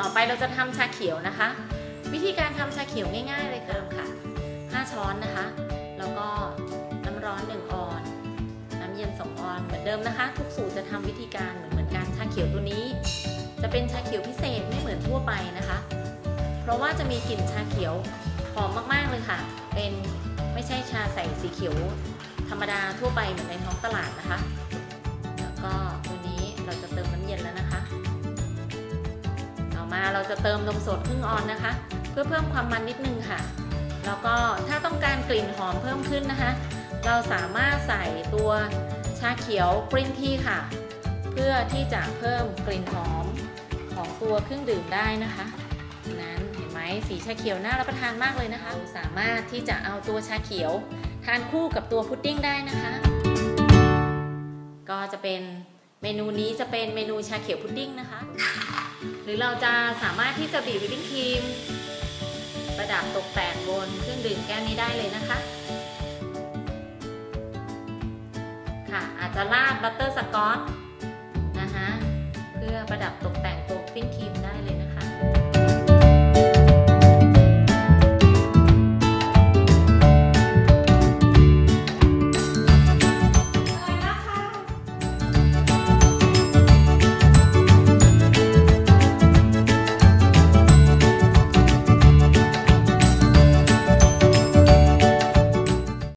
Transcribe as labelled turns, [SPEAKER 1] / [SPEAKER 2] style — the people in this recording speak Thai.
[SPEAKER 1] ต่อไปเราจะทำชาเขียวนะคะ วิธีการทำชาเขียวง่าย ๆ เลยเริ่มค่ะ 5 ช้อนนะคะ แล้วก็น้ำร้อน 1 ออน น้ำเย็น 2 ออน เหมือนเดิมนะคะ ทุกสูตรจะทำวิธีการเหมือนเหมือนกันชาเขียวตัวนี้ จะเป็นชาเขียวพิเศษไม่เหมือนทั่วไปนะคะ เพราะว่าจะมีกลิ่นชาเขียวหอมมากๆเลยค่ะ เป็นไม่ใช่ชาใส่สีเขียว ธรรมดาทั่วไปเหมือนในท้องตลาดนะคะ เราจะเติมนมสดครึ่งออนนะคะ เพื่อเพิ่มความมันนิดนึงค่ะ แล้วก็ถ้าต้องการกลิ่นหอมเพิ่มขึ้นนะคะ เราสามารถใส่ตัวชาเขียวกรีนทีค่ะ เพื่อที่จะเพิ่มกลิ่นหอมของตัวเครื่องดื่มได้นะคะนั้นเห็นไหมสีชาเขียวน่ารับประทานมากเลยนะคะ สามารถที่จะเอาตัวชาเขียวทานคู่กับตัวพุดดิ้งได้นะคะ ก็จะเป็นเมนูนี้จะเป็นเมนูชาเขียวพุดดิ้งนะคะ รือเราจะสามารถที่จะบีบวิปปิ้งครีม ประดับตกแต่งบนเครื่องดื่มแก้วนี้ได้เลยนะคะ ค่ะอาจจะราดบัตเตอร์สกอตนะคะเพื่อประดับตก